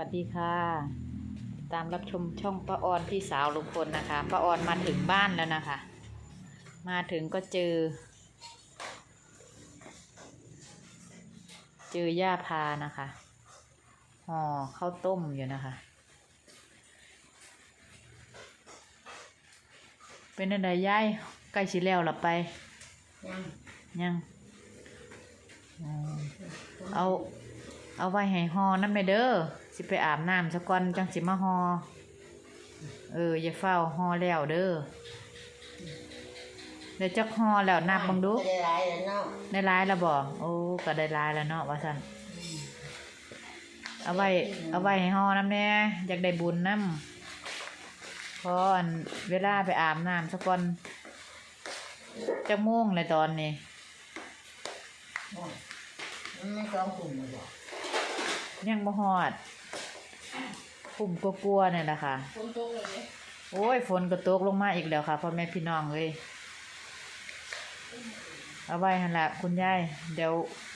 วัสดีค่ะ ตามรับชมช่องป้าออนพี่สาวลุงพลนะคะป้าออนมาถึงบ้านแล้วนะคะ มาถึงก็เจอ เจอย่าพานะคะห่อข้าวต้มอยู่นะคะ เป็นอะไรยายใกล้สิแล้วหลับไป ยังยังอ๋อเอา เอาไว้ให้ฮอน้ำไปเด้อ สิไปอาบน้ำสักก่อนจังสิมาฮอเออ อย่าเฝ้าฮอแล้วเด้อเดี๋ยวจักฮอแล้วนับบังดูไม่ได้หลายแล้วเนาะได้ร้ายแล้วบ่โอ้ก็ได้ร้ายแล้วเนาะว่าซั่นเอาไว้ เอาไว้ให้ฮอน้ำแน่อยากได้บุญน้ำเพราะอันเวลาไปอาบน้ำสักก่อนจักโมงเลยตอนนี้มันไม่ต้องกลุ่มเลยบอกยังบ่ฮอด ปุ่มกลัวๆเนี่ยแหละค่ะคนตกเลยเนี่ยโอ้ยฝนก็ตกลงมาอีกแล้วค่ะพ่อแม่พี่น้องเอ้ยเอาไว้หั่นละคุณยายเดี๋ยว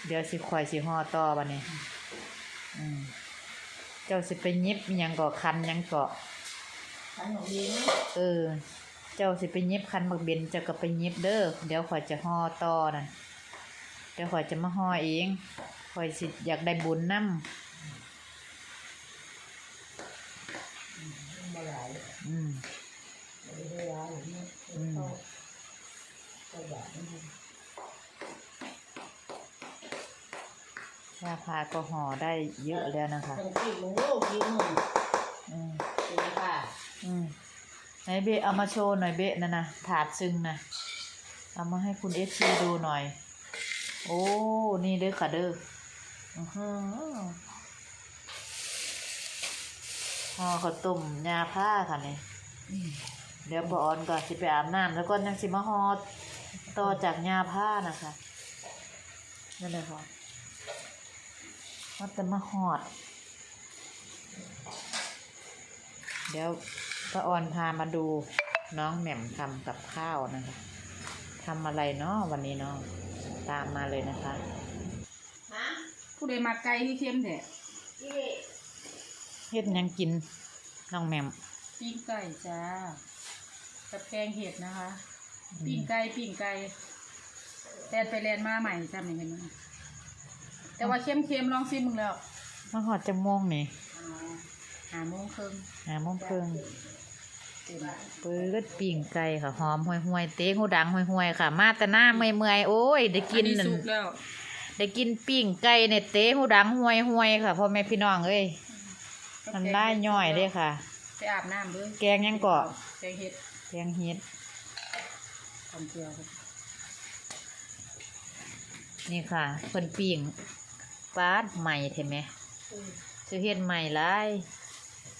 เดี๋ยวสิข่อยสิห่อต่อบัดนี้ อืมเจ้าสิไปหยิบอิหยังก็คันหยังก็ขันหนูดีนะเออ เจ้าสิไปหยิบคันบักเบนเจ้าก็ไปหยิบเด้อเดี๋ยวข่อยจะห่อต่อนั่นเดี๋ยวข่อยจะมาห่อเองข่อยสิอยากได้บุญนำ มันบ่หลาย อืมได้หลายหรอกเนี่ยอืมก็อยากมันยาพาก็ห่อได้เยอะแล้วนะคะทั้งที่มึงโลกที่มึงอืมเป็นค่ะอืมไหนเบะเอามาโชว์หน่อยเบะนะนะถาดซึ่งนะเอามาให้คุณเอฟซีดูหน่อย โอ้ นี่เด้อค่ะเด้ออือหือ ห่อข้าวต้มยาผ้าค่ะนี่เดี๋ยวบออนก่อนสิไปอาบน้ำแล้วก็ยังสิมาห่อต่อจากยาผ้านะคะนั่นเลยค่ะว่าแต่มาหอด เดี๋ยวป้าออนพามาดูน้องแหม่มทำกับข้าวนะคะทำอะไรเนาะวันนี้เนาะตามมาเลยนะคะฮะผู้ใดมาไกลที่เข้มแท้ที่ เฮ็ดหยังกินน้องแหม่มปิ้งไก่จ้ากับแกงเห็ดนะคะปิ้งไก่ปิ้งไก่แลนไปแลนมาใหม่จำเห็นไหมแต่ว่าเข้มเค็มๆลองซิมึงแล้วมาหอดจะม่วงนี่หาโมงครึ่งหาโมงครึ่งเต็มปืดปิ่งไก่ค่ะหอมห่วยห่วยๆเต๊หูดังห่วยห่วยๆค่ะ มาแต่หน้าเมื่อยเมื่อยๆโอ้ยได้กินอันั่นสุกแล้วได้กินปิ้งไก่เนี่ยเต๊หูดังห่วยห่วยๆค่ะพ่อแม่พี่น้องเอ้ย มันได้ย่อยเด้ค่ะ ไปอาบน้ำเลยแกงยังเกาะแกงเห็ดแกงเฮ็ดทำเกลือครับนี่ค่ะเพิ่นปิ้งปาดใหม่เห็นไหมซื้อเฮ็ดใหม่หลาย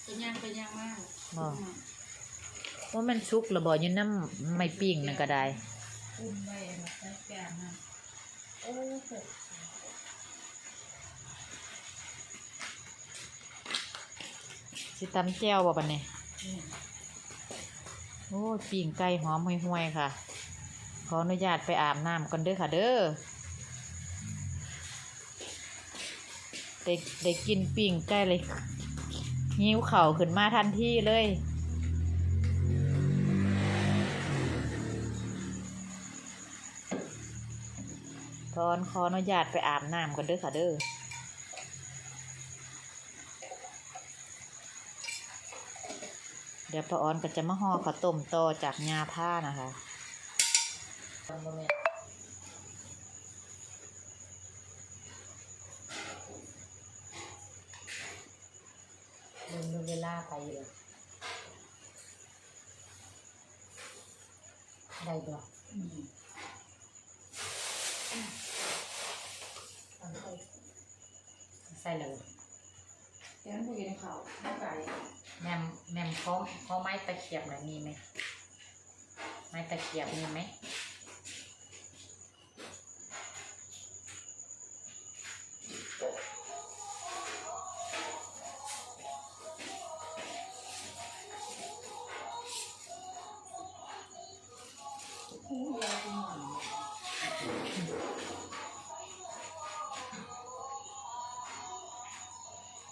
เป็นย่างเป็นย่างมากบ่ว่ามันสุกระบ่อยู่น้ำไม่ปิ้งนั่นก็ได้อุ่นไว้แบบใส่แกงน้ำโอ้โห สิตำแจ่วบ่บัดนี้โอ้ยปิ้งไก่หอมห่วยๆค่ะ ขออนุญาตไปอาบน้ำก่อนเด้อค่ะ เด้อได้ได้กินปิ้งไก่เลยหิ้วเข่าขึ้นมาทันทีเลยตอนขออนุญาตไปอาบน้ำก่อนเด้อค่ะเด้อ เดี๋ยวป้าออนก็จะมาห่อข้าวต้มต่อจากงาผ้านะคะทำบ่แม่มันมีเวลาไปเลยได้บ่อืมใส่เลยแกงผู้เย็นเขาไม่ไก่ แมมแมมเขาเขาไม้ตะเกียบหน่อยมีไหมไม้ตะเกียบมีไหม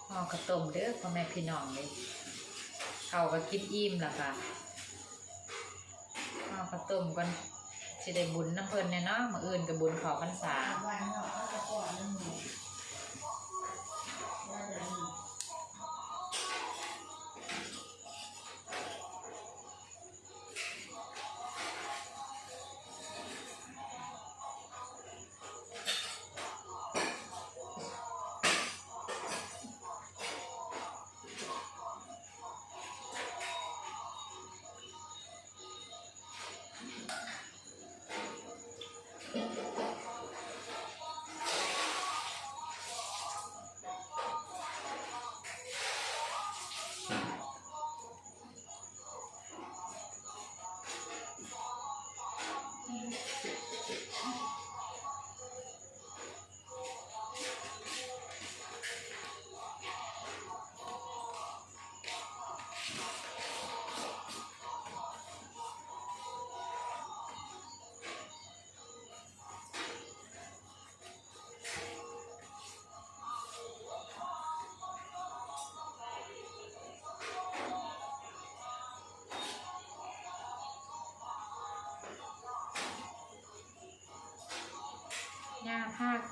ห่อข้าวต้มเด้อพ่อแม่พี่น้องเลย เขาก็คิดอิ่มล้วค่ะเอาข้าวต้มก่อนสิได้บุญน้ำเพลินเนี่ยเนาะมื้ออื่นกับบุญขอพรรษา วันเนาะก็ก่อนนึง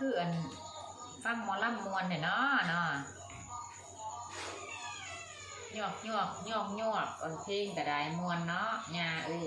คืออันฟังหมอลำมวนเนี่ยเนาะเนาะหยอกหยอกหยอกหยอกอันเพลงก็ได้มวนเนาะย่าเอ้ย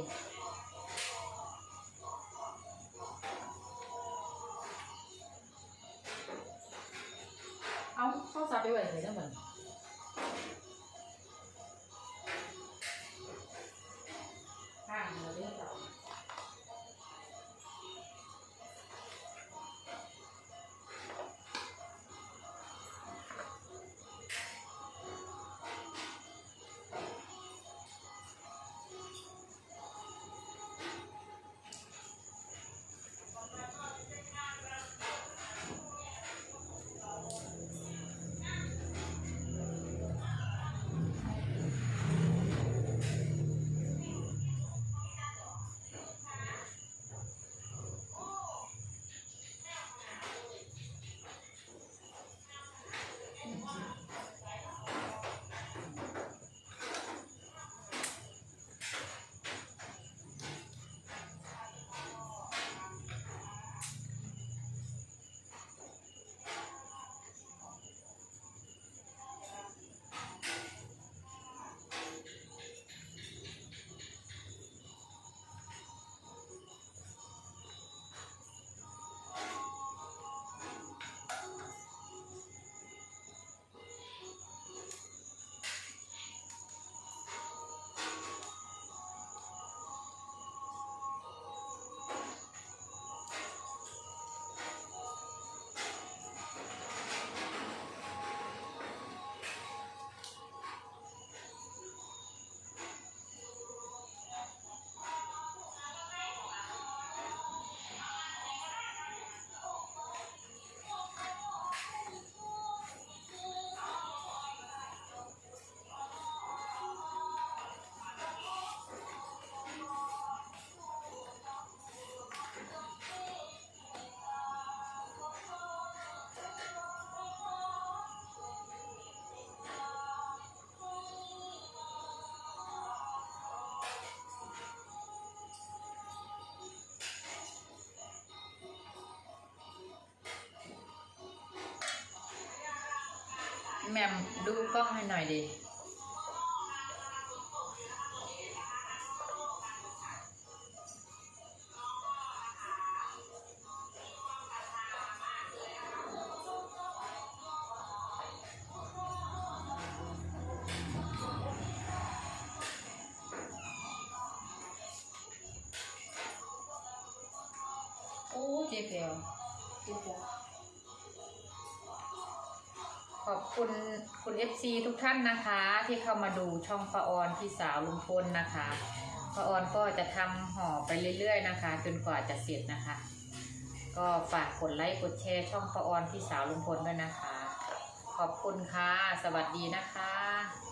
แหม่มดูกล้องให้หน่อยดิโอ้เจ๊เปียว ขอบคุณคุณ FC ทุกท่านนะคะ ที่เข้ามาดูช่องปะออนพี่สาวลุงพลนะคะปะออนก็จะทำห่อไปเรื่อย ๆ นะคะ จนกว่าจะเสร็จนะคะ ก็ฝากกดไลค์กดแชร์ช่องปะออนพี่สาวลุงพลด้วยนะคะ ขอบคุณค่ะ สวัสดีนะคะ